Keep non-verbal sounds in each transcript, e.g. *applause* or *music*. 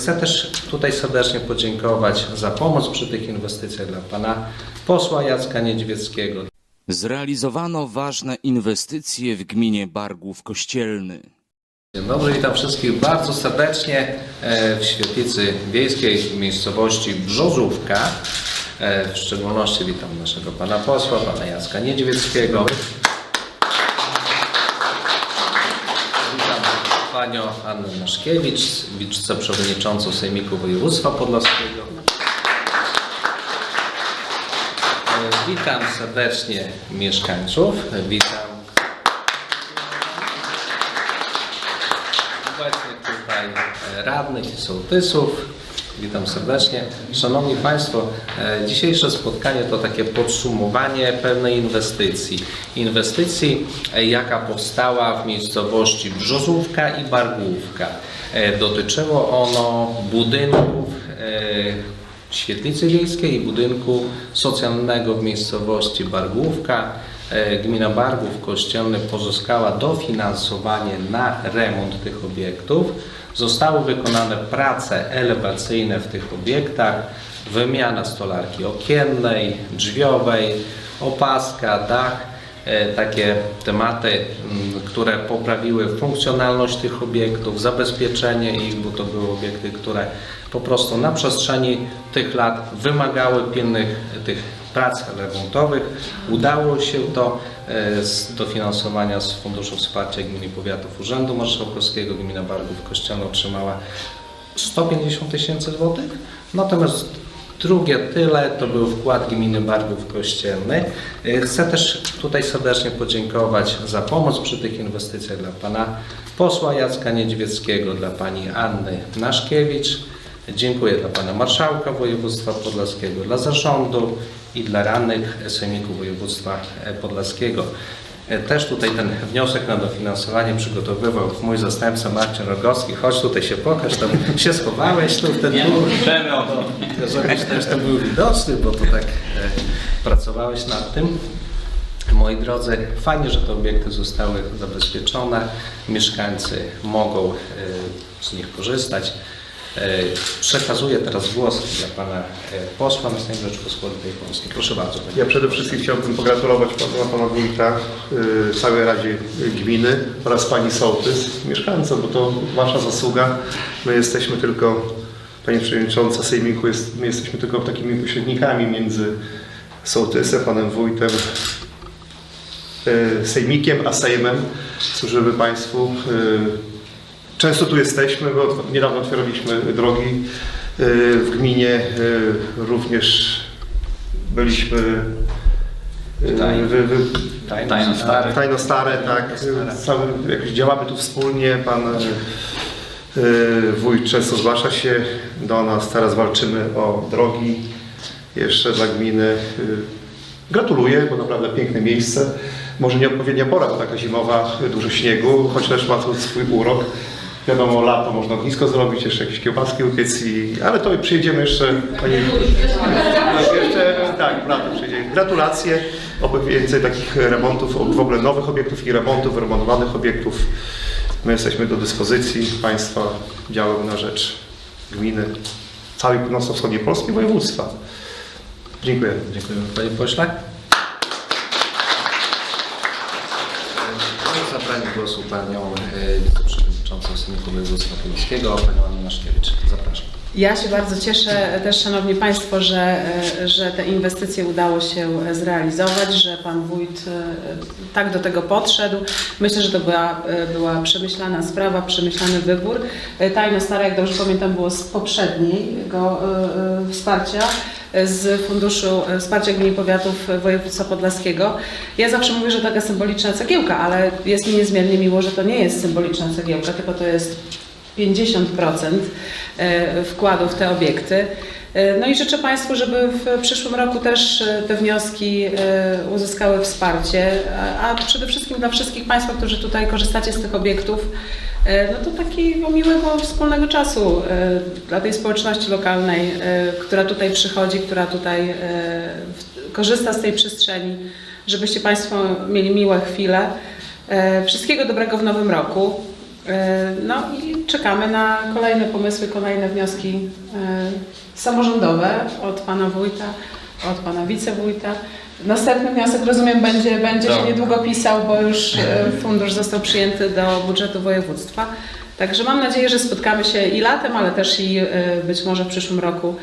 Chcę też tutaj serdecznie podziękować za pomoc przy tych inwestycjach dla pana posła Jacka Niedźwieckiego, Zrealizowano ważne inwestycje w gminie Bargów Kościelny. Dzień dobry, witam wszystkich bardzo serdecznie e, w świetlicy wiejskiej w miejscowości Brzozówka. E, W szczególności witam naszego pana posła, pana Jacka Niedźwieckiego. Panią Annę Naszkiewicz, wiceprzewodniczącą Sejmiku Województwa Podlaskiego. Witam serdecznie mieszkańców. Witam obecnych tutaj radnych i sołtysów. Witam serdecznie. Szanowni Państwo, e, dzisiejsze spotkanie to takie podsumowanie pewnej inwestycji. Inwestycji, e, jaka powstała w miejscowości Brzozówka i Bargłówka. E, Dotyczyło ono budynków świetlicy wiejskiej i budynku socjalnego w miejscowości Bargłówka. E, Gmina Bargów Kościelny pozyskała dofinansowanie na remont tych obiektów. Zostały wykonane prace elewacyjne w tych obiektach, wymiana stolarki okiennej, drzwiowej, opaska, dach. E, Takie tematy, mm, które poprawiły funkcjonalność tych obiektów, zabezpieczenie ich, bo to były obiekty, które po prostu na przestrzeni tych lat wymagały pilnych tych prac remontowych. Udało się to e, z dofinansowania z Funduszu Wsparcia Gminy Powiatów Urzędu Marszałkowskiego. Gmina Bargów Kościelna otrzymała 150 tysięcy złotych, natomiast drugie tyle to był wkład gminy Bargów Kościelny. E, Chcę też tutaj serdecznie podziękować za pomoc przy tych inwestycjach dla pana posła Jacka Niedźwieckiego, dla pani Anny Naszkiewicz. Dziękuję dla pana marszałka województwa podlaskiego, dla zarządu i dla radnych Sejmiku Województwa Podlaskiego. E, Też tutaj ten wniosek na dofinansowanie przygotowywał mój zastępca Marcin Rogowski. Chodź tutaj się pokaż, tam się schowałeś tu w ten Nie możemy o to. żebyś też tam był widoczny, bo to tak e, pracowałeś nad tym. Moi drodzy, fajnie, że te obiekty zostały zabezpieczone. Mieszkańcy mogą e, z nich korzystać. E, Przekazuję teraz głos dla pana e, posła na Sejm Rzeczypospolitej Polskiej. Proszę bardzo. panie Ja przede wszystkim chciałbym pogratulować pana, pana wójta, y, całej Radzie Gminy oraz pani sołtys, mieszkańcom, bo to wasza zasługa. My jesteśmy tylko, pani przewodnicząca Sejmiku, jest, my jesteśmy tylko takimi pośrednikami między sołtysem, panem wójtem, sejmikiem, a sejmem. Służymy państwu. Często tu jesteśmy, bo niedawno otwieraliśmy drogi y, w gminie. y, Również byliśmy y, Tajno. wy, wy, Tajno stare. Tajno Stare, tak. Cały, jakoś działamy tu wspólnie. Pan y, wójt często zgłasza się do nas. Teraz walczymy o drogi jeszcze dla gminy. Gratuluję, bo naprawdę piękne miejsce. Może nieodpowiednia pora, bo taka zimowa, dużo śniegu, choć też ma to swój urok. Wiadomo, lato można ognisko zrobić, jeszcze jakieś kiełbaski upiec, i, ale to przyjedziemy jeszcze. Pani, jeszcze tak, w lato przyjedziemy. Gratulacje, oby więcej takich remontów, w ogóle nowych obiektów i remontów, remontowanych obiektów. My jesteśmy do dyspozycji Państwa, działamy na rzecz gminy całej północno-wschodniej Polski i województwa. Dziękuję. Dziękuję panie pośle. Proszę o zabranie głosu panią wiceprzewodniczącą Sejmiku Województwa Polskiego, panią Annę Naszkiewicz. Zapraszam. Ja się bardzo cieszę też, Szanowni Państwo, że, e, że te inwestycje udało się zrealizować, że Pan Wójt e, tak do tego podszedł. Myślę, że to była, e, była przemyślana sprawa, przemyślany wybór. Tajno Stare, jak dobrze pamiętam, było z poprzedniego wsparcia z Funduszu Wsparcia Gmin i Powiatów Województwa Podlaskiego. Ja zawsze mówię, że taka symboliczna cegiełka, ale jest mi niezmiernie miło, że to nie jest symboliczna cegiełka, tylko to jest 50% e, wkładu w te obiekty. E, No i życzę Państwu, żeby w przyszłym roku też e, te wnioski uzyskały wsparcie, a przede wszystkim dla wszystkich Państwa, którzy tutaj korzystacie z tych obiektów, no to takiego miłego wspólnego czasu dla tej społeczności lokalnej, która tutaj przychodzi, która tutaj korzysta z tej przestrzeni, żebyście Państwo mieli miłe chwile. Wszystkiego dobrego w nowym roku. E, No i czekamy na kolejne pomysły, kolejne wnioski e, samorządowe od pana wójta, od pana wicewójta. Następny wniosek, rozumiem, będzie, będzie się Tak. niedługo pisał, bo już e, fundusz został przyjęty do budżetu województwa. Także mam nadzieję, że spotkamy się i latem, ale też i być może w przyszłym roku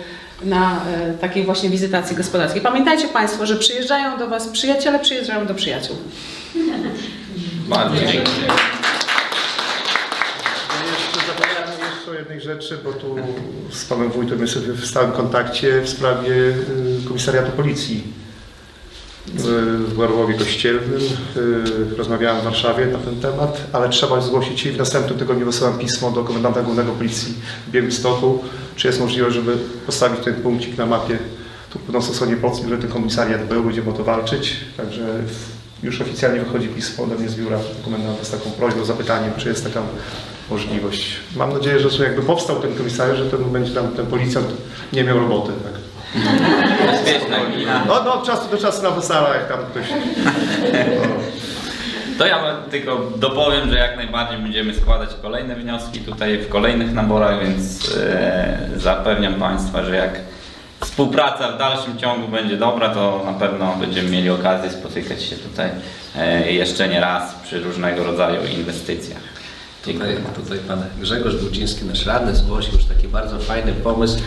na takiej właśnie wizytacji gospodarskiej. Pamiętajcie Państwo, że przyjeżdżają do Was przyjaciele, przyjeżdżają do przyjaciół. Bardzo dziękuję. Ja jeszcze zapomniałem jeszcze o jednej rzeczy, bo tu z panem wójtem jesteśmy w stałym kontakcie w sprawie y, komisariatu policji w Garłowie Kościelnym. Y, Rozmawiałem w Warszawie na ten temat, ale trzeba zgłosić i w następnym tygodniu wysyłam pismo do komendanta głównego policji w Białymstoku, czy jest możliwe, żeby postawić ten punkcik na mapie tu po stronie polskiej, że ten komisariat był, będziemy o to walczyć. Także już oficjalnie wychodzi pismo ode mnie z biura komendanta z taką prośbą, zapytaniem, czy jest taka możliwość. Mam nadzieję, że jakby powstał ten komisariat, że ten będzie tam ten policjant nie miał roboty. Tak. No, no, od czasu do czasu na wesela, jak tam ktoś. To ja tylko dopowiem, że jak najbardziej będziemy składać kolejne wnioski tutaj w kolejnych naborach, więc e, zapewniam Państwa, że jak współpraca w dalszym ciągu będzie dobra, to na pewno będziemy mieli okazję spotykać się tutaj e, jeszcze nie raz przy różnego rodzaju inwestycjach. Tutaj, tutaj pan Grzegorz Budziński, nasz radny, zgłosił już taki bardzo fajny pomysł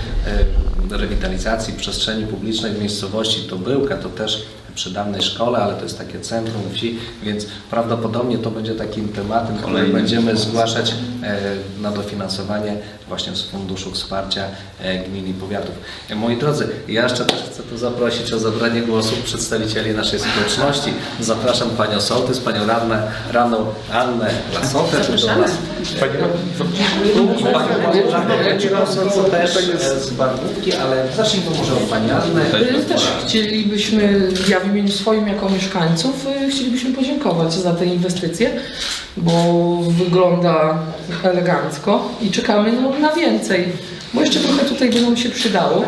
e, rewitalizacji przestrzeni publicznej w miejscowości Tobyłka. To też przy dawnej szkole, ale to jest takie centrum wsi, więc prawdopodobnie to będzie takim tematem, który Kolejny. będziemy zgłaszać e, na dofinansowanie właśnie z Funduszu Wsparcia e, Gmin i Powiatów. E, Moi drodzy, ja jeszcze też chcę tu zaprosić o zabranie głosu przedstawicieli naszej społeczności. Zapraszam Panią Sołtys, Panią radnę, radną Annę Lasotę do nas. I Panią Małgorzatę Cielosą, co też z Barwówki, ale zacznijmy może od Pani Anny. Też chcielibyśmy, ja w imieniu swoim jako mieszkańców, y, chcielibyśmy podziękować za te inwestycje, bo wygląda elegancko i czekamy no, na więcej, bo jeszcze trochę tutaj by nam się przydało.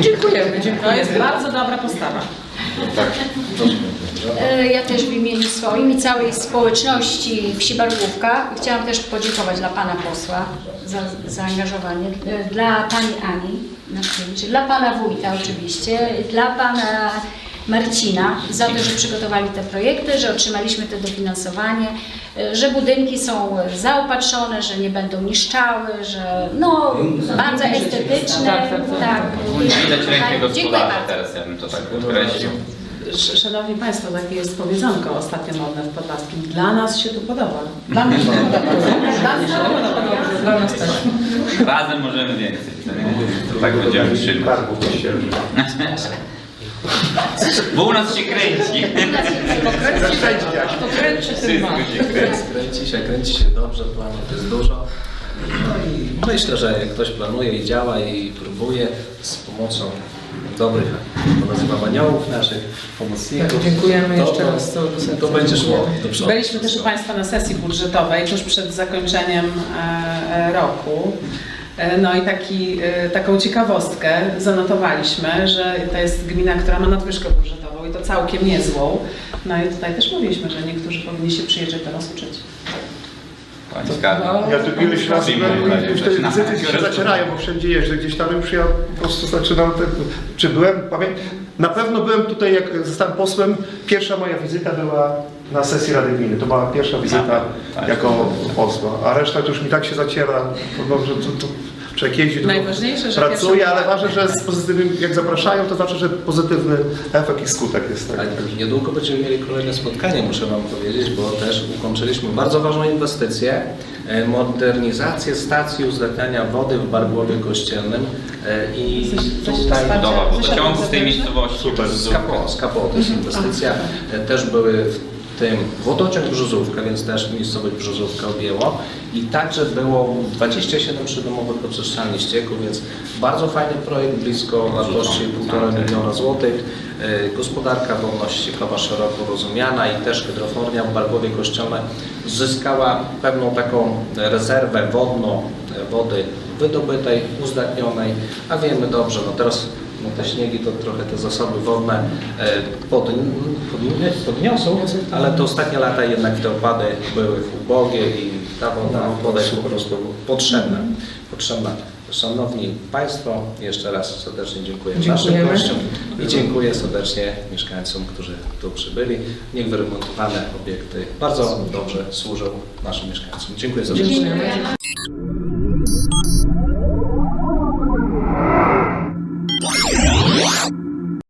Dziękujemy, To jest bardzo dobra postawa. Ja też w imieniu swoim i całej społeczności wsi Barłówka chciałam też podziękować dla Pana posła za zaangażowanie, e, dla Pani Ani Naszkiewicz, dla Pana wójta oczywiście, dla Pana Marcina za to, że przygotowali te projekty, że otrzymaliśmy to dofinansowanie, e, że budynki są zaopatrzone, że nie będą niszczały, że no bardzo estetyczne. Tak, tak, tak. tak. Widać rękę Dziękuję gospodarza bardzo. teraz, ja bym to tak podkreślił. Sz- Szanowni Państwo, takie jest powiedzonko ostatnio modne w Podlaskim. Dla nas się tu podoba. Dla mnie się to podoba. *laughs* Dla mnie się to podoba. Dla nas też. Razem możemy więcej. To tak będziemy trzymać. Bo u nas *laughs* się kręci. To kręci ten ma. Wszystko się kręci. Kręci się, kręci się dobrze, planów jest dużo. No i myślę, że jak ktoś planuje i działa i próbuje z pomocą dobrych, to nazywam aniołów naszych, pomocników. Tak, dziękujemy to, jeszcze raz całego serca. To będzie szło Dziękujemy. do przodu. Byliśmy też u Państwa na sesji budżetowej tuż przed zakończeniem e, e, roku. E, No i taki, taką ciekawostkę zanotowaliśmy, że to jest gmina, która ma nadwyżkę budżetową i to całkiem niezłą. No i tutaj też mówiliśmy, że niektórzy powinni się przyjeżdżać nas uczyć. Skarbi. Ja tu ileś razy byłem i już te wizyty się zacierają, bo wszędzie jeżdżę gdzieś tam już ja po prostu zaczynam, te, czy byłem, pamię, na pewno byłem tutaj, jak zostałem posłem, pierwsza moja wizyta była na sesji Rady Gminy, to była pierwsza wizyta tak. jako posła, a reszta to już mi tak się zaciera, no, że to, to to Najważniejsze, że pracuje, ale ważne, że z pozytywnym, jak zapraszają, to znaczy, że pozytywny efekt i skutek jest. Tak, niedługo będziemy mieli kolejne spotkanie, muszę Wam powiedzieć, bo też ukończyliśmy bardzo ważną inwestycję, e, modernizację stacji uzdatniania wody w Bargłowie Kościelnym e, i tutaj Dobra, bo to ciągu z tej miejscowości. Super. z KPO, z KPO to jest inwestycja. E, Też były w tym wodociąg Brzozówka, więc też miejscowość Brzozówka objęło. I także było 27 przydomowych oczyszczalni ścieków, więc bardzo fajny projekt, blisko wartości 1,5 miliona złotych. E, Gospodarka wodność ściekowa szeroko rozumiana i też hydrofornia w Bargowie Kościelne zyskała pewną taką rezerwę wodną e, wody wydobytej, uzdatnionej, a wiemy dobrze, no teraz no te śniegi to trochę te zasoby wodne e, pod, podniosą, ale te ostatnie lata jednak te opady były ubogie i ta woda, woda jest po prostu potrzebna. potrzebna. Szanowni Państwo, jeszcze raz serdecznie dziękuję naszym Dziękujemy. gościom i dziękuję serdecznie mieszkańcom, którzy tu przybyli. Niech wyremontowane obiekty bardzo dobrze służą naszym mieszkańcom. Dziękuję serdecznie. Dziękujemy.